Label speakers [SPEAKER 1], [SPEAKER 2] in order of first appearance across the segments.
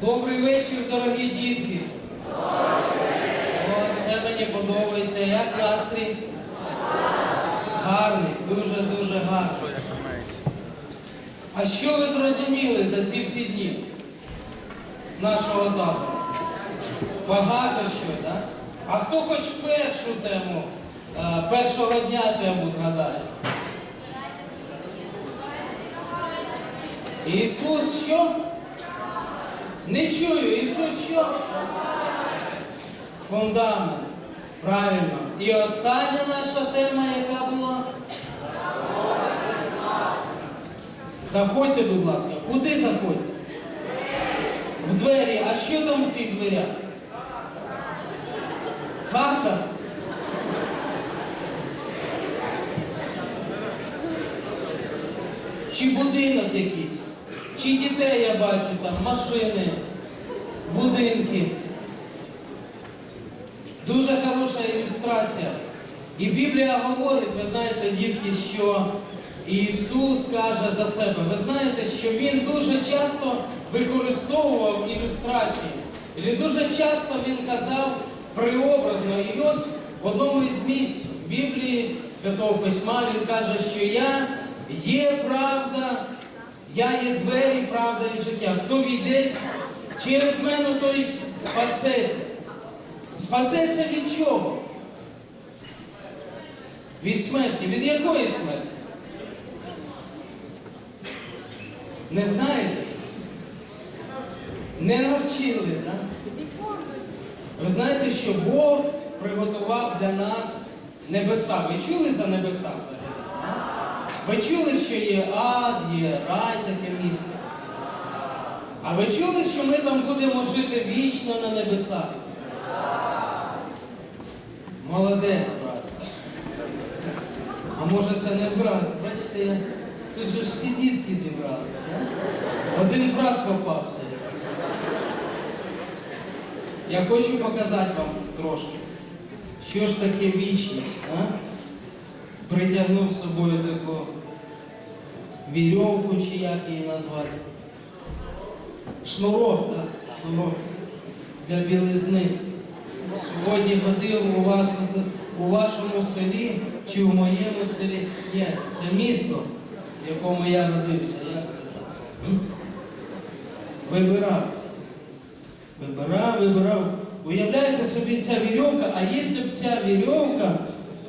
[SPEAKER 1] Добрий вечір, дорогі дітки. О, це мені подобається. Як настрій? Гарний, дуже-дуже гарний. А що ви зрозуміли за ці всі дні нашого табору? Багато що, так? А хто хоч першу тему, е, першого дня тему згадає? Ісус що? Не чую, Ісус що? Фундамент. Правильно. І остання наша тема, яка була? Заходьте, будь ласка. Куди заходьте? В двері. А що там в цих дверях? Хата? Чи будинок якийсь? Чи дітей я бачу там, машини, будинки. Дуже хороша ілюстрація. І Біблія говорить, ви знаєте, дітки, що Ісус каже за себе. Ви знаєте, що Він дуже часто використовував ілюстрації. І дуже часто він казав приобразно. І ось в одному із місць Біблії Святого Письма він каже, що я є правда, я є двері, правда і життя. Хто війде через мене, той спасеться. Спасеться від чого? Від смерті. Від якої смерті? Не знаєте? Не навчили, так? Ви знаєте, що Бог приготував для нас небеса. Ви чули за небеса? Ви чули, що є ад, є рай, таке місце? А ви чули, що ми там будемо жити вічно на небесах? Молодець, брат. А може це не брат? Бачите, тут же ж всі дітки зібрали. Один брат попався. якийсь. Я хочу показати вам трошки, що ж таке вічність. А? Притягнув з собою таку вірьовку, чи як її назвати. Шнурок, так? Шнурок для білизни. Сьогодні ходив у вас у вашому селі чи в моєму селі. Ні, це місто, в якому я родився. Як це так? Вибирав. Вибирав, вибирав. Уявляєте собі ця вірьовка, а якщо б ця вірьовка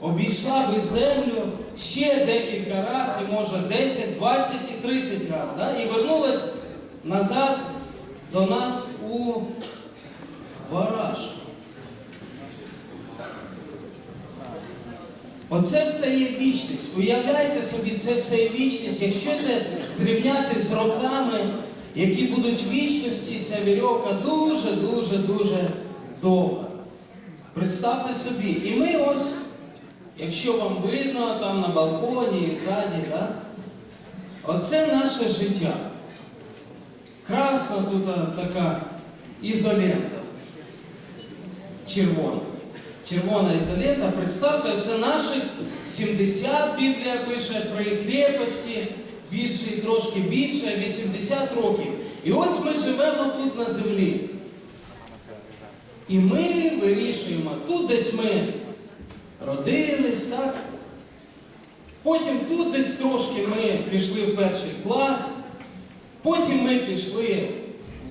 [SPEAKER 1] обійшла би землю ще декілька разів, і може 10, 20 і 30 разів, да? і вернулась назад до нас у Вараж. Оце все є вічність. Уявляйте собі, це все є вічність. Якщо це зрівняти з роками, які будуть вічності, ця вірьовка дуже-дуже дуже довга. Представте собі. І ми ось, якщо вам видно, там на балконі і ззаді, да? оце наше життя. Красна тут така ізолента. Червона. Червона ізолента. Представте, це наших 70, Біблія пише при крепості, більше і трошки більше, 80 років. І ось ми живемо тут на землі. І ми вирішуємо, тут десь ми родились, так? Потім тут десь трошки ми пішли в перший клас, потім ми пішли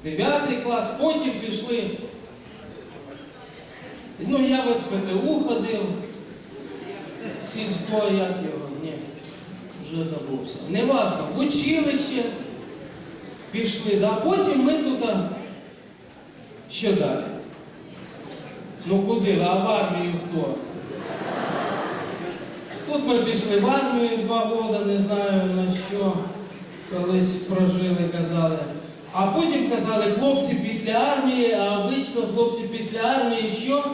[SPEAKER 1] в 9 клас, потім пішли. Ну, я в СПТУ ходив, сільсько, як його, ні, вже забувся. Неважно, в училище пішли, да? потім ми тут. Що далі? Ну куди? А в армію хто? Тут ми пішли в армію два роки, не знаю на що колись прожили, казали. А потім казали, хлопці після армії, а обично хлопці після армії що?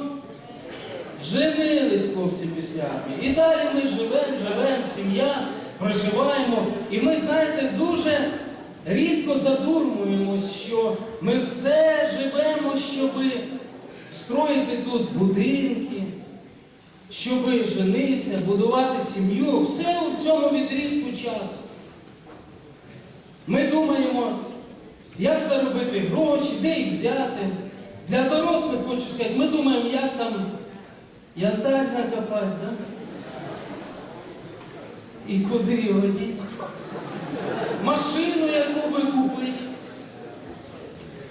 [SPEAKER 1] Женились хлопці після армії. І далі ми живемо, живемо, сім'я, проживаємо. І ми, знаєте, дуже рідко задумуємось, що ми все живемо, щоб строїти тут будинки, щоб женитися, будувати сім'ю. Все в цьому відрізку часу. Ми думаємо, як заробити гроші, де їх взяти. Для дорослих хочу сказати, ми думаємо, як там янтарь накопати, да? і куди його діти. Машину яку би купити.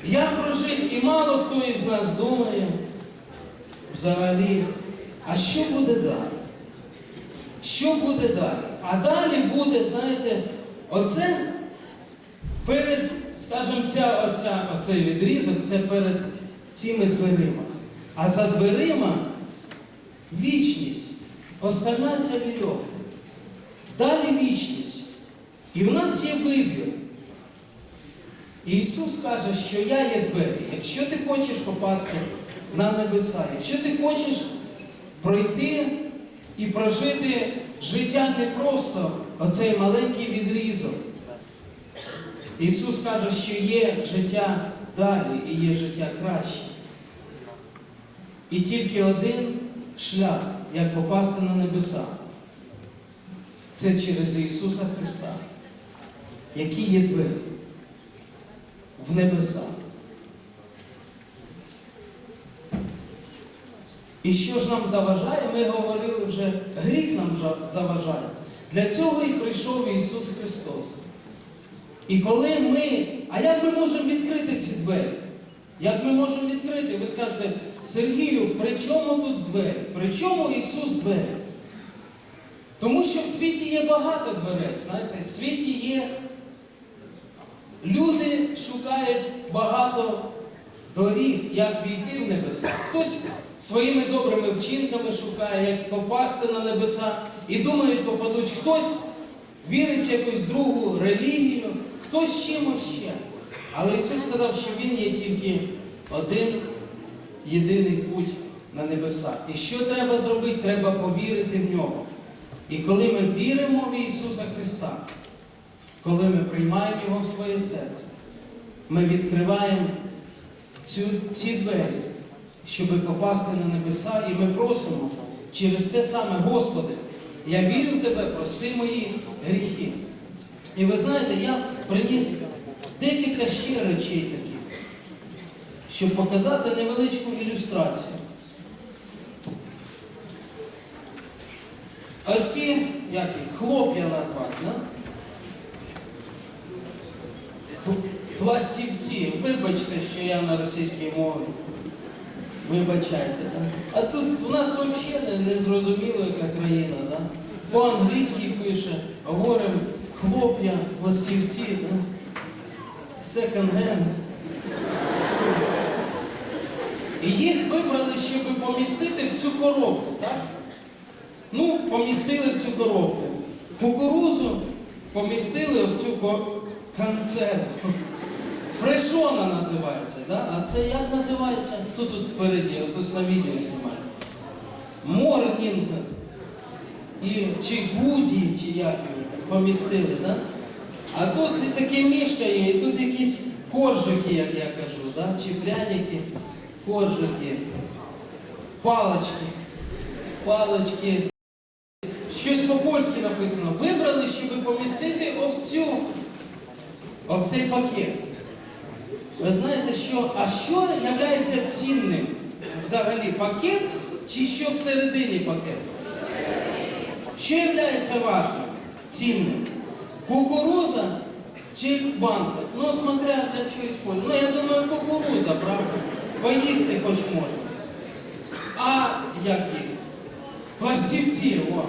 [SPEAKER 1] Як прожити, і мало хто із нас думає взагалі, а що буде далі? Що буде далі? А далі буде, знаєте, оце перед, скажімо, ця, оця, оцей відрізок, це перед цими дверима. А за дверима вічність. Остальна ця вірьовка. Далі вічність. І в нас є вибір. Ісус каже, що я є двері. Якщо ти хочеш попасти на небеса, якщо ти хочеш пройти і прожити життя не просто оцей маленький відрізок. Ісус каже, що є життя далі і є життя краще. І тільки один шлях, як попасти на небеса. Це через Ісуса Христа, які є двері в небеса. І що ж нам заважає? Ми говорили вже, гріх нам заважає. Для цього і прийшов Ісус Христос. І коли ми, а як ми можемо відкрити ці двері? Як ми можемо відкрити? Ви скажете, Сергію, при чому тут двері? При чому Ісус двері? Тому що в світі є багато дверей, знаєте, в світі є люди шукають багато доріг, як війти в небеса. Хтось своїми добрими вчинками шукає, як попасти на небеса, і думають, попадуть. Хтось вірить в якусь другу релігію, хтось чимось ще. Але Ісус сказав, що Він є тільки один єдиний путь на небеса. І що треба зробити? Треба повірити в нього. І коли ми віримо в Ісуса Христа, коли ми приймаємо Його в своє серце, ми відкриваємо цю, ці двері, щоб попасти на небеса, і ми просимо через це саме, Господи, я вірю в Тебе, прости мої гріхи. І ви знаєте, я приніс декілька ще речей таких, щоб показати невеличку ілюстрацію. Оці, як їх, хлоп'я назвати, да? Пластівці. Вибачте, що я на російській мові. Вибачайте, да? А тут у нас взагалі не, зрозуміло, яка країна, да? По-англійськи пише, говоримо хлоп'я, пластівці, да? Second hand. І їх вибрали, щоб помістити в цю коробку, так? Ну, помістили в цю коробку. Кукурузу помістили в цю ко- консерву. Фрешона називається, да? а це як називається? Хто тут впереді? Хтось на відео знімає. Морнінг. І, чи Гуді, чи як помістили, да? А тут таке мішка є, і тут якісь коржики, як я кажу, да? чи пряники, коржики, палочки, палочки. Щось по-польськи написано. Вибрали, щоб помістити овцю, в цей пакет. Ви знаєте, що, а що є цінним взагалі пакет чи що всередині пакету? Що є важним, цінним? Кукуруза чи банка? Ну, смотря для чого использовать. Ну, я думаю, кукуруза, правда? Поїсти хоч можна. А як їх? Пластівці, о.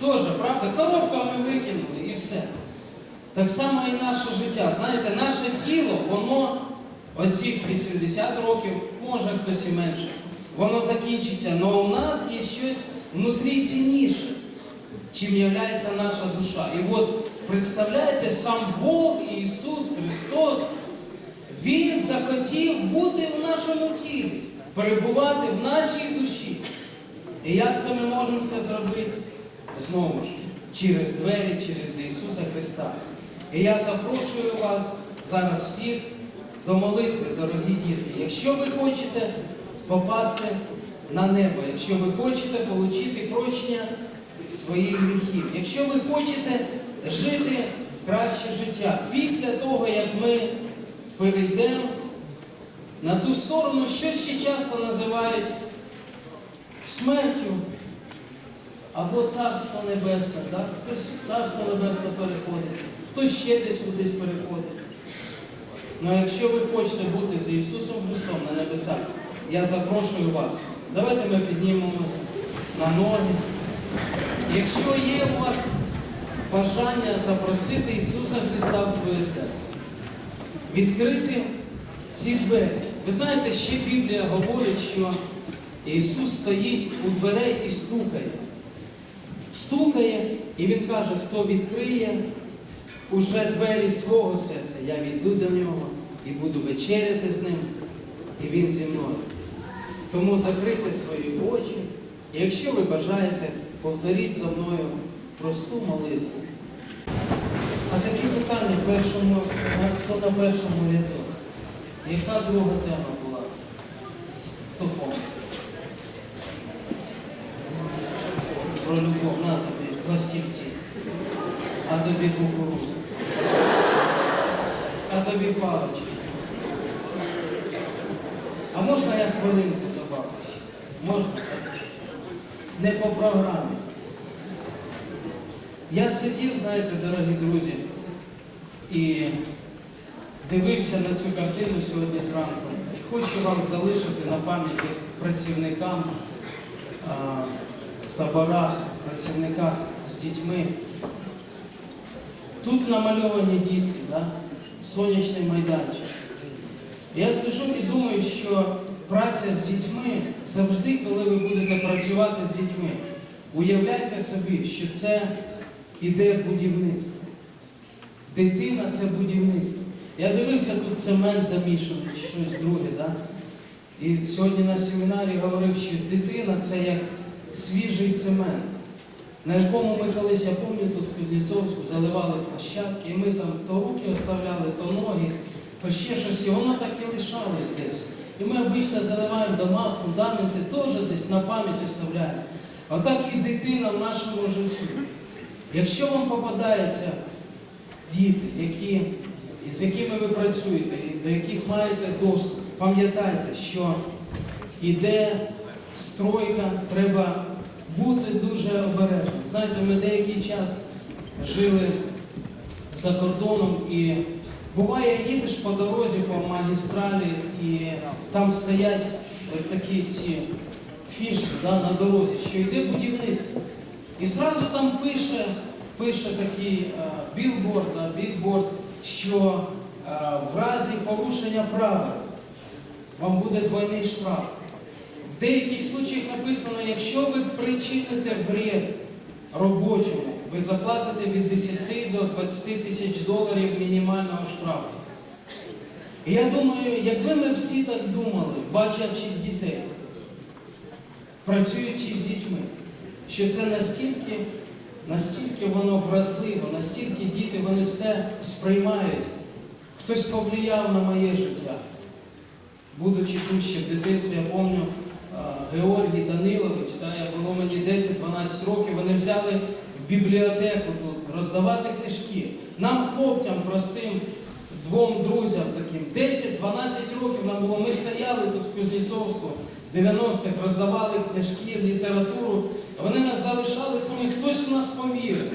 [SPEAKER 1] Тоже, правда? Коробку ми викинули і все. Так само і наше життя. Знаєте, наше тіло, воно оці 80 років, може хтось і менше, воно закінчиться. Але у нас є щось внутрі цінніше, чим є наша душа. І от представляєте, сам Бог Ісус Христос, Він захотів бути в нашому тілі, перебувати в нашій душі. І як це ми можемо все зробити? Знову ж, через двері, через Ісуса Христа. І я запрошую вас зараз всіх до молитви, дорогі дітки. Якщо ви хочете попасти на небо, якщо ви хочете отримати прощення своїх гріхів, якщо ви хочете жити краще життя. Після того, як ми перейдемо на ту сторону, що ще часто називають смертю або царство небесне. Так? Хтось в царство небесне переходить, хтось ще десь кудись переходить. Ну, якщо ви хочете бути з Ісусом Христом на небесах, я запрошую вас. Давайте ми піднімемося на ноги. Якщо є у вас бажання запросити Ісуса Христа в своє серце, відкрити ці двері. Ви знаєте, ще Біблія говорить, що Ісус стоїть у дверей і стукає. Стукає, і Він каже, хто відкриє уже двері свого серця, я війду до нього і буду вечеряти з ним, і він зі мною. Тому закрийте свої очі, і якщо ви бажаєте, повторіть за мною просту молитву. А такі питання першому, хто на першому ряду? Яка друга тема була? Хто помнить? Про любов на тобі, пластівці, а тобі кукурузу, а тобі палички. А можна я хвилинку добавлю? Можна? Не по програмі. Я сидів, знаєте, дорогі друзі, і дивився на цю картину сьогодні зранку. І хочу вам залишити на пам'яті працівникам а, в таборах, працівниках з дітьми. Тут намальовані дітки, да? сонячний майданчик. Я сижу і думаю, що праця з дітьми завжди, коли ви будете працювати з дітьми, уявляйте собі, що це іде будівництво. Дитина це будівництво. Я дивився, тут цемент замішаний, чи щось друге. Да? І сьогодні на семінарі говорив, що дитина це як свіжий цемент, на якому ми колись, я пам'ятаю, тут в Кузнєцовську заливали площадки, і ми там то руки оставляли, то ноги, то ще щось, і воно так і лишалось десь. І ми обично заливаємо дома, фундаменти, теж десь на пам'ять оставляємо. Отак і дитина в нашому житті. Якщо вам попадаються діти, які, з якими ви працюєте, і до яких маєте доступ, пам'ятайте, що іде стройка, треба бути дуже обережним. Знаєте, ми деякий час жили за кордоном і буває, їдеш по дорозі, по магістралі, і там стоять такі ці фішки да, на дорозі, що йде будівництво. І зразу там пише, пише такий е, білборд, да, бікборд, що е, в разі порушення правил вам буде двойний штраф. Деяких случаях написано, якщо ви причините вред робочому, ви заплатите від 10 до 20 тисяч доларів мінімального штрафу. І я думаю, якби ми всі так думали, бачачи дітей, працюючи з дітьми, що це настільки, настільки воно вразливо, настільки діти вони все сприймають. Хтось повлияв на моє життя. Будучи тут ще в дитинстві, я пам'ятаю, Георгій Данилович, та, я було мені 10-12 років, вони взяли в бібліотеку тут роздавати книжки. Нам, хлопцям, простим, двом друзям таким, 10-12 років нам було, ми стояли тут в Кузнєцовську в 90-х, роздавали книжки, літературу, а вони нас залишали самі, хтось в нас повірив.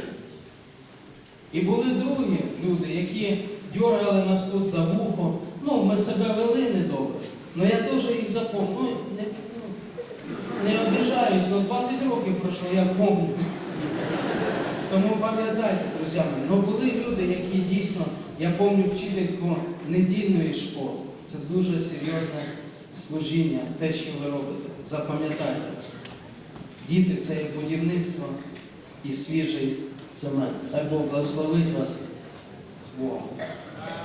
[SPEAKER 1] І були другі люди, які дьоргали нас тут за вухо. Ну, ми себе вели недобре. Ну я теж їх запомнив. Ну, не, обіжаюсь, але 20 років пройшло, я пам'ятаю. Тому пам'ятайте, друзі мої, ну були люди, які дійсно, я пам'ятаю вчительку недільної школи. Це дуже серйозне служіння, те, що ви робите. Запам'ятайте. Діти це є будівництво і свіжий цемент. Хай Бог благословить вас з Богом.